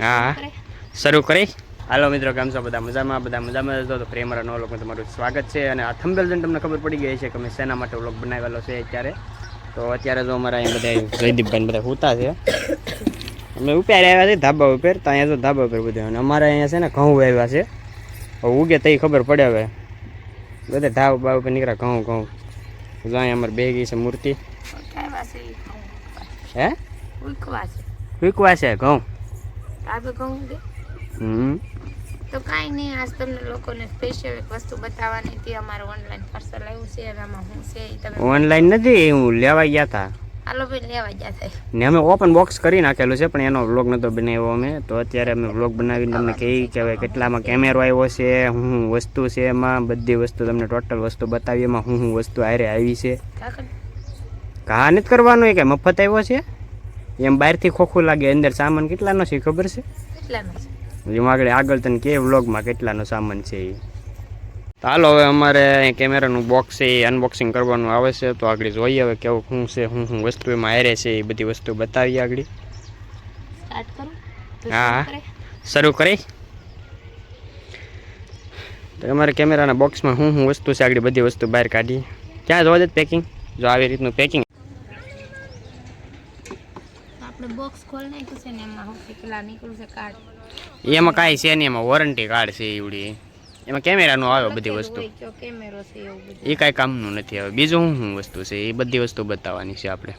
હા. શરૂ કરી. હાલો મિત્રો કેમ છો? બધા મજામાં? બધા મજામાં જ તો પ્રેમ નો વ્લોગમાં તમારું સ્વાગત છે. અને આ થંબેલ જોઈને તમને ખબર પડી ગઈ છે કે મેં શેના માટે વ્લોગ બનાવેલો છે અત્યારે તો અત્યારે જો અમારા અહીંયા બધા જયદીપભાઈ બધા હોતા છે. અમે ઉપર આવ્યા છે ધાબા ઉપર. તો અહીંયા તો ધાબા ઉપર બધા. અને અમારે અહીંયા છે ને ઘઉં આવ્યા છે. હવે ઉગે તઈ ખબર પડે હવે. બધા ધાબા ઉપર નીકળ્યા ઘઉં ઘઉં. જો અહીંયા અમારે બે ગઈ છે મૂર્તિ હે? વીકવા છે ઘઉં. હમ. તો કાંઈ નહીં આજ તમને લોકોને સ્પેશિયલ એક વસ્તુ બતાવવાની હતી. અમારે ઓનલાઈન પાર્સલ આવ્યું છે અને આમાં શું છે તમે ઓનલાઈન નથી હું લેવા ગયા હતા હાલો ભાઈ લેવા જશે ને અમે ઓપન બોક્સ કરી નાખેલું છે પણ એનો વ્લોગ નતો બનાવ્યો અમે. તો અત્યારે અમે વ્લોગ બનાવીને તમને કહી કે કેટલામાં કેમેરો આવ્યો છે શું વસ્તુ છે એમાં બધી વસ્તુ તમને ટોટલ વસ્તુ બતાવી એમાં હું હું વસ્તુ હારે આવી છે. ઘા નથી કરવાનું કે મફત આવ્યો છે? એમ બહારથી ખોખું લાગે અંદર સામાન કેટલાનો છે એ ખબર છે? એમાં આગળ આગળ તને કે વ્લોગમાં કેટલાનો સામાન છે એ. હાલો હવે અમારે કેમેરા કેમેરાનું બોક્સ છે એ અનબોક્સિંગ કરવાનું આવે છે તો આગળ જોઈએ હવે કેવું શું છે શું શું વસ્તુ એમાં હારે છે એ બધી વસ્તુ બતાવીએ આગળ. હા. શરૂ કરી. તો અમારે કેમેરાના બોક્સમાં શું શું વસ્તુ છે આગળ બધી વસ્તુ બહાર કાઢી ક્યાં જોવા જ પેકિંગ જો આવી રીતનું પેકિંગ આપણે બોક્સ ખોલ નાખ્યું છે ને એમાં હું પેલા નીકળ્યું છે કાર્ડ એમાં કાંઈ છે નહીં એમાં વોરંટી કાર્ડ છે એવડી. એમાં કેમેરાનું આવે બધી વસ્તુ. એ કાંઈ કામનું નથી આવે. બીજું શું શું વસ્તુ છે? એ બધી વસ્તુ બતાવવાની છે આપણે.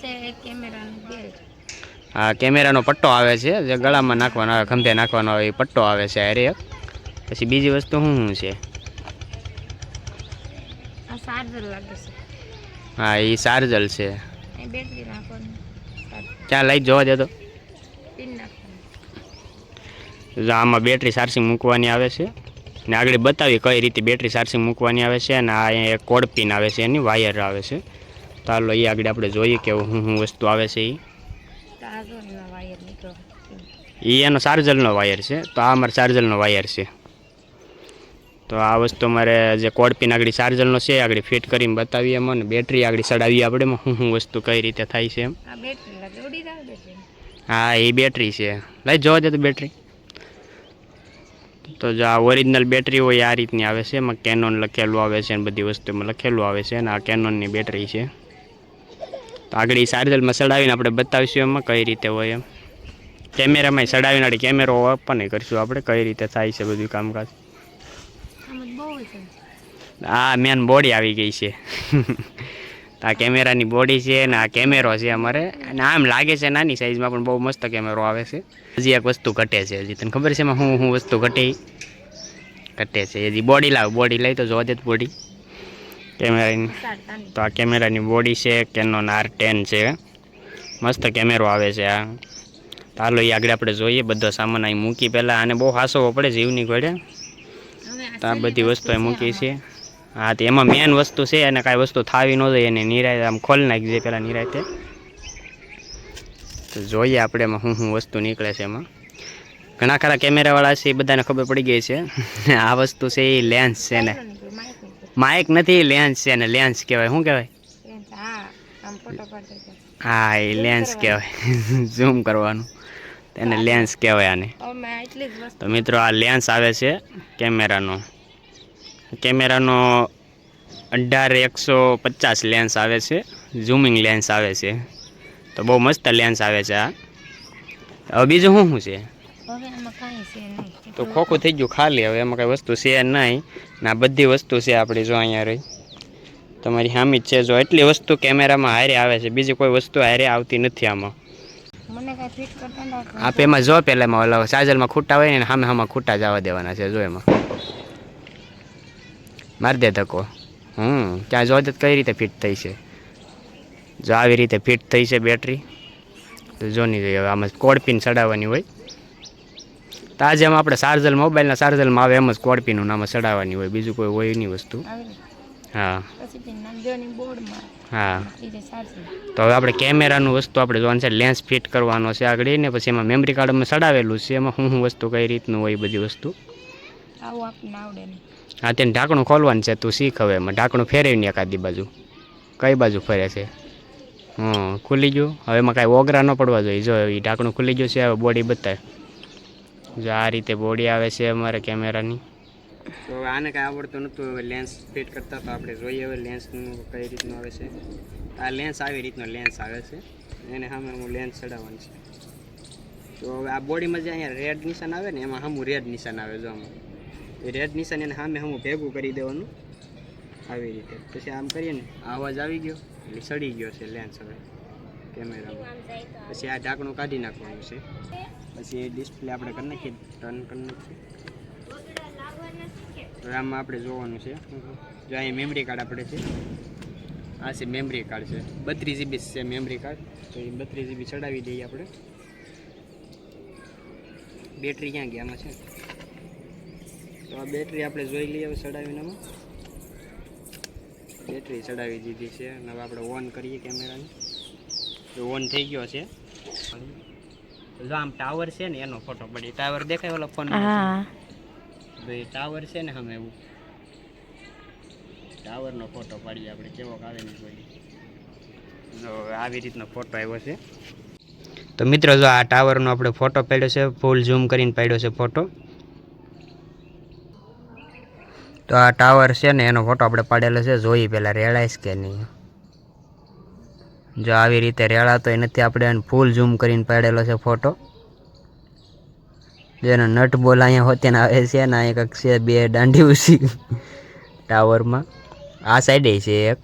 છે કેમેરાનું પટ્ટો આવે છે. જે ગળામાં નાખવાનો આવે ખંભે નાખવાનો આવે એ પટ્ટો આવે છે અરે એક. પછી બીજી વસ્તુ શું શું છે? ચાર્જર લાગે છે. હા એ ચાર્જર છે. ત્યાં બેટરી નાખવાની. લઈ જોવા દે તો? પિન નાખવાની. જો આમાં બેટરી ચાર્જિંગ મૂકવાની આવે છે. ને આગળ બતાવી કઈ રીતે બેટરી ચાર્જિંગ મૂકવાની આવે છે અને આ એક કોડ પિન આવે છે એની વાયર આવે છે. તો હાલો એ આગળ આપણે જોઈએ કે શું શું વસ્તુ આવે છે એ એનો ચાર્જરનો વાયર છે. તો આ અમારે ચાર્જરનો વાયર છે. તો આ વસ્તુ મારે જે કોડપીન આગળ ચાર્જરનો છે આગળ ફિટ કરીને બતાવીએ એમાં ને બેટરી આગળ ચડાવીએ આપણે એમાં શું શું વસ્તુ કઈ રીતે થાય છે એમ. હા એ બેટરી છે. લઈ જોવા દે તો બેટરી. તો જો આ ઓરિજિનલ બેટરી હોય આ રીતની આવે છે એમાં કેનોન લખેલું આવે છે અને બધી વસ્તુ એમાં લખેલું આવે છે અને આ કેનોનની બેટરી છે. તો આગળ એ ચાર્જરમાં ચડાવીને આપણે બતાવીશું એમાં કઈ રીતે હોય એમ. કેમેરામાં ચડાવીને આપણે કેમેરો ઓપન કરીશું આપણે કઈ રીતે થાય છે બધું કામકાજ. આ મેન બોડી આવી ગઈ છે. તો આ કેમેરાની બોડી છે અને આ કેમેરો છે અમારે. અને આમ લાગે છે નાની સાઈઝમાં પણ બહુ મસ્ત કેમેરો આવે છે. હજી એક વસ્તુ ઘટે છે હજી. તને ખબર છે એમાં હું શું વસ્તુ ઘટે? ઘટે છે. હજી બોડી લાવ બોડી લઈ તો જોવા દે બોડી કેમેરાની. તો આ કેમેરાની બોડી છે કેનોન આર ટેન છે. મસ્ત કેમેરો આવે છે આ. ચાલો હાલો એ આગળ આપણે જોઈએ બધો સામાન અહીં મૂકી પહેલાં. આને બહુ હાસવો પડે જીવની ઘડે. તો આ બધી વસ્તુ અહીં મૂકી છે. હા તો એમાં મેન વસ્તુ છે અને કાંઈ વસ્તુ થાવી ન જોઈએ એને નિરાય આમ ખોલી નાખી દે પહેલાં નિરાયતે તો. જોઈએ આપણે એમાં શું શું વસ્તુ નીકળે છે એમાં. ઘણા ખરા કેમેરાવાળા છે એ બધાને ખબર પડી ગઈ છે. આ વસ્તુ છે એ લેન્સ છે ને. માઇક નથી લેન્સ છે ને લેન્સ કહેવાય. શું કહેવાય? હા એ લેન્સ કહેવાય. ઝૂમ કરવાનું. તેને લેન્સ કહેવાય આને. તો મિત્રો આ લેન્સ આવે છે કેમેરાનો. કેમેરાનો અઢાર એકસો પચાસ લેન્સ આવે છે. ઝૂમિંગ લેન્સ આવે છે. તો બહુ મસ્ત લેન્સ આવે છે આ. હવે બીજું શું શું છે? તો ખોખું થઈ ગયું ખાલી. હવે એમાં કંઈ વસ્તુ છે નહીં. ને આ બધી વસ્તુ છે આપણી જો અહીંયા રહી. તમારી હામી જ છે. જો એટલી વસ્તુ કેમેરામાં હારે આવે છે બીજી કોઈ વસ્તુ હારે આવતી નથી આમાં. આપે એમાં જો પેલા એમાં ઓલા સાજલમાં ખૂટા હોય ને સામે સામે ખૂટા જવા દેવાના છે જો એમાં. મારી દે ધક્કો. હમ ત્યાં જો કઈ રીતે ફિટ થઈ છે? જો આવી રીતે ફિટ થઈ છે બેટરી તો જો નહીં જોઈએ. હવે આમાં કોડ પિન ચડાવવાની હોય. તો આજે આપણે ચાર્જર મોબાઈલના ચાર્જરમાં આવે એમ જ કોડ પિન નામ ચડાવવાની હોય. બીજું કોઈ હોય નહીં વસ્તુ. હા. હા. તો હવે આપણે કેમેરાનું વસ્તુ આપણે જોવાનું છે. લેન્સ ફિટ કરવાનો છે આગળ ને પછી એમાં મેમરી કાર્ડ અમે ચડાવેલું છે. એમાં શું શું વસ્તુ કઈ રીતનું હોય બધી વસ્તુ. આવું આપણને આવડે નહીં. હા, તેને ઢાંકણું ખોલવાનું છે, તું શીખ હવે. એમાં ઢાંકણું ફેરવીને એકાદી બાજુ. કઈ બાજુ ફરે છે? હં ખુલી ગયું. હવે એમાં કાંઈ ઓગરા ન પડવા જોઈએ. જો, એ ઢાંકણું ખુલી ગયું છે, હવે બોડી બતાવે જો, આ રીતે બોડી આવે છે અમારે કેમેરાની. તો આને કાંઈ આવડતું નહોતું. હવે લેન્સ ફિટ કરતા તો આપણે જોઈએ હવે લેન્સનું કઈ રીતનું આવે છે. આ લેન્સ આવી રીતનો લેન્સ આવે છે. એને સામે હું લેન્સ ચડાવવાનું છે. તો હવે આ બોડીમાં જે અહીંયા રેડ નિશાન આવે ને, એમાં સામું રેડ નિશાન આવે જો આમાં. રેડ નિશાન એને સામે હું ભેગું કરી દેવાનું. આવી રીતે. પછી આમ કરીએ ને અવાજ આવી ગયો, એટલે સડી ગયો છે લેન્સ હવે કેમેરામાં પછી આ ઢાંકણું કાઢી નાખવાનું છે. પછી એ ડિસ્પ્લે આપણે કરી નાખીએ ટર્ન કરી નાખીએ. હવે આમાં આપણે જોવાનું છે. જો અહીંયા મેમરી કાર્ડ આપણે છે. આ છે મેમરી કાર્ડ છે. બત્રીસ જીબી છે મેમરી કાર્ડ તો એ બત્રીસ જીબી ચડાવી દઈએ આપણે. બેટરી ક્યાં ગયા આમાં છે? તો આ બેટરી આપણે જોઈ લઈએ હવે ચડાવીને બેટરી ચડાવી દીધી છે અને હવે આપણે ઓન કરીએ કેમેરાને. જો ઓન થઈ ગયો છે. જો આમ ટાવર છે ને એનો ફોટો પડી. ટાવર દેખાય ઓલો ફોન ભાઈ ટાવર છે ને અમે એવું. ટાવરનો ફોટો પાડીએ આપણે કેવો આવે ને જોઈએ જો આવી રીતનો ફોટો આવ્યો છે. તો મિત્રો જો આ ટાવરનો આપણે ફોટો પાડ્યો છે ફૂલ ઝૂમ કરીને પાડ્યો છે ફોટો. તો આ ટાવર છે ને, એનો ફોટો આપણે પાડેલો છે જોઈએ પહેલાં રેળાઈશ કે નહીં? જો આવી રીતે રેળાતો નથી, આપણે ફૂલ ઝૂમ કરીને પાડેલો છે ફોટો જેનો નટ બોલ અહીંયા હોતે ને આવે છે ને અહીંયા કંઈક છે, બે દાંડી ઉસી ટાવરમાં. આ સાઈડે છે એક.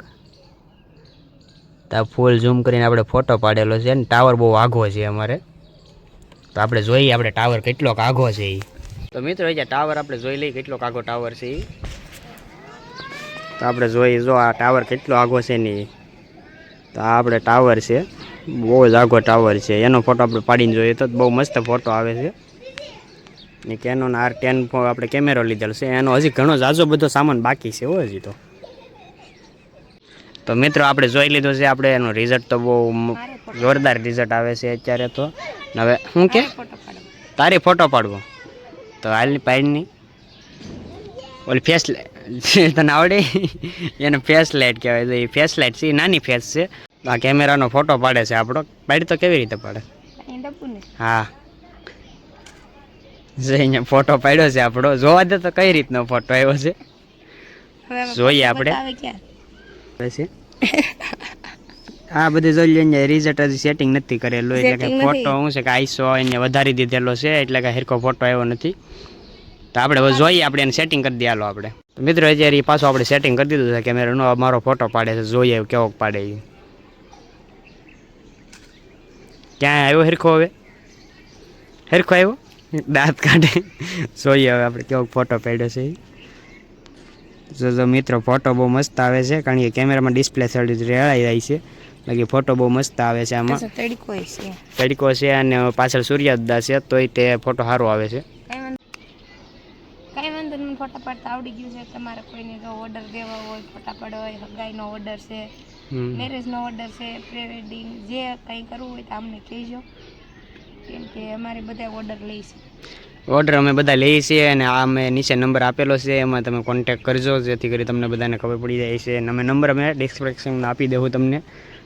તો ફૂલ ઝૂમ કરીને આપણે ફોટો પાડેલો છે ને, ટાવર બહુ આઘો છે અમારે. તો આપણે જોઈએ આપણે ટાવર કેટલોક આઘો છે એ તો મિત્રો, અહીંયા ટાવર આપણે જોઈ લઈએ કેટલોક આઘો ટાવર છે એ તો આપણે જોઈએ જો આ ટાવર કેટલો આઘો છે ને તો આ આપણે ટાવર છે બહુ જ આઘો ટાવર છે. એનો ફોટો આપણે પાડીને જોઈએ તો બહુ મસ્ત ફોટો આવે છે. ને કેનોન આર ટેન આપણે કેમેરો લીધેલો છે. એનો હજી ઘણો જાજો બધો સામાન બાકી છે હો હજી તો. તો મિત્રો આપણે જોઈ લીધો છે આપણે એનું રિઝલ્ટ તો બહુ જોરદાર રિઝલ્ટ આવે છે અત્યારે તો. હવે શું કે? તારી ફોટો પાડવો. તો હાલની પાડની ઓલી ફેસ તને આવડે? એને ફેસ લાઇટ કહેવાય તો એ ફેસ લાઇટ છે. એ નાની ફેસ છે. આ કેમેરાનો ફોટો પાડે છે આપણો. પાડી તો કેવી રીતે પાડે? હા. જે અહીંયા ફોટો પાડ્યો છે આપણો. જોવા દે તો કઈ રીતનો ફોટો આવ્યો છે? જોઈએ આપણે. પછી આ બધી જોઈ લઈને રિઝલ્ટ હજી સેટિંગ નથી કરેલું. એટલે કે ફોટો શું છે કે આઈસો એને વધારી દીધેલો છે. એટલે કે હરખો ફોટો આવ્યો નથી. તો આપણે જોઈએ આપણે એને સેટિંગ કરી દે હાલો આપણે. મિત્રો અત્યારે એ પાછું આપણે સેટિંગ કરી દીધું છે કેમેરાનો મારો ફોટો પાડે છે જોઈએ કેવો પાડે એ ક્યાં આવ્યો હરખો હવે? હરખો આવ્યો? દાંત કાઢે. જોઈએ હવે આપણે કેવો ફોટો પાડ્યો છે જો જો મિત્રો ફોટો બહુ મસ્ત આવે છે કારણ કે કેમેરામાં ડિસ્પ્લે સડી રેળાઈ જાય છે. બાકી ફોટો બહુ મસ્ત આવે છે આમાં. તડકો છે અને પાછળ સૂર્યોદય છે તોય તે ફોટો સારો આવે છે કઈ વાંધો કઈ વાંધો નહીં ફોટા પાડતા આવડી ગયું છે. તમારે કોઈને જો ઓર્ડર દેવા હોય ફોટા પાડવા હોય હગાઈનો ઓર્ડર છે. મેરેજનો ઓર્ડર છે પ્રી વેડિંગ જે કંઈ કરવું હોય તો અમને કહેજો. કેમ કે અમારે બધા ઓર્ડર લઈશું ઓર્ડર અમે બધા લઈએ છીએ અને આ અમે નીચે નંબર આપેલો છે એમાં તમે કોન્ટેક્ટ કરજો જેથી કરી તમને બધાને ખબર પડી જાય છે. અને અમે નંબર અમે ડિસ્ક્રિપ્શનમાં આપી દેવું તમને.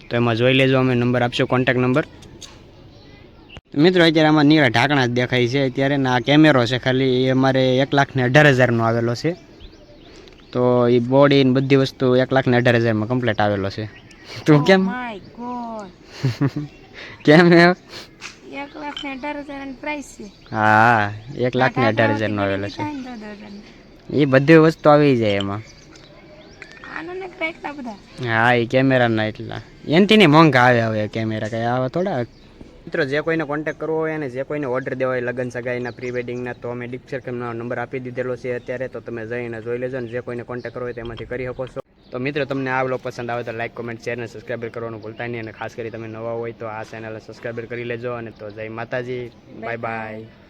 તો એમાં જોઈ લેજો અમે નંબર આપશું કોન્ટેક્ટ નંબર મિત્રો અત્યારે આમાં નીરા ઢાંકણા જ દેખાય છે. અત્યારે ના કેમેરો છે ખાલી એ અમારે એક લાખ ને અઢાર હજારનો આવેલો છે. તો એ બોડી ને બધી વસ્તુ એક લાખ ને અઢાર હજારમાં કમ્પ્લીટ આવેલો છે. તું કેમ? માય કેમ એ? એક અઢાર હજાર પ્રાઇસ છે. હા એક લાખ ને અઢાર હજારનો આવેલો છે. એ બધી વસ્તુ આવી જાય એમાં. હા એ કેમેરાના એટલા. એનથી નહીં મોંઘા આવે હવે કેમેરા કઈ. આવા થોડા મિત્રો, જે કોઈને કોન્ટેક્ટ કરવો હોય અને જે કોઈને ઓર્ડર દેવા હોય લગ્ન સગાઈના પ્રી વેડિંગના તો અમે ડિસ્ક્રિપ્શનમાં નંબર આપી દીધેલો છે અત્યારે, તો તમે જઈને જોઈ લેજો અને જે કોઈને કોન્ટેક્ટ કરવો હોય તેમાંથી કરી શકો છો. તો મિત્રો, તમને આ વ્લોગ પસંદ આવે તો લાઈક કોમેન્ટ શેર અને સબસ્ક્રાઈબર કરવાનું ભૂલતા નહીં અને ખાસ કરી તમે નવા હોય તો આ ચેનલ સબસ્ક્રાઈબર કરી લેજો અને તો જય માતાજી. Bye bye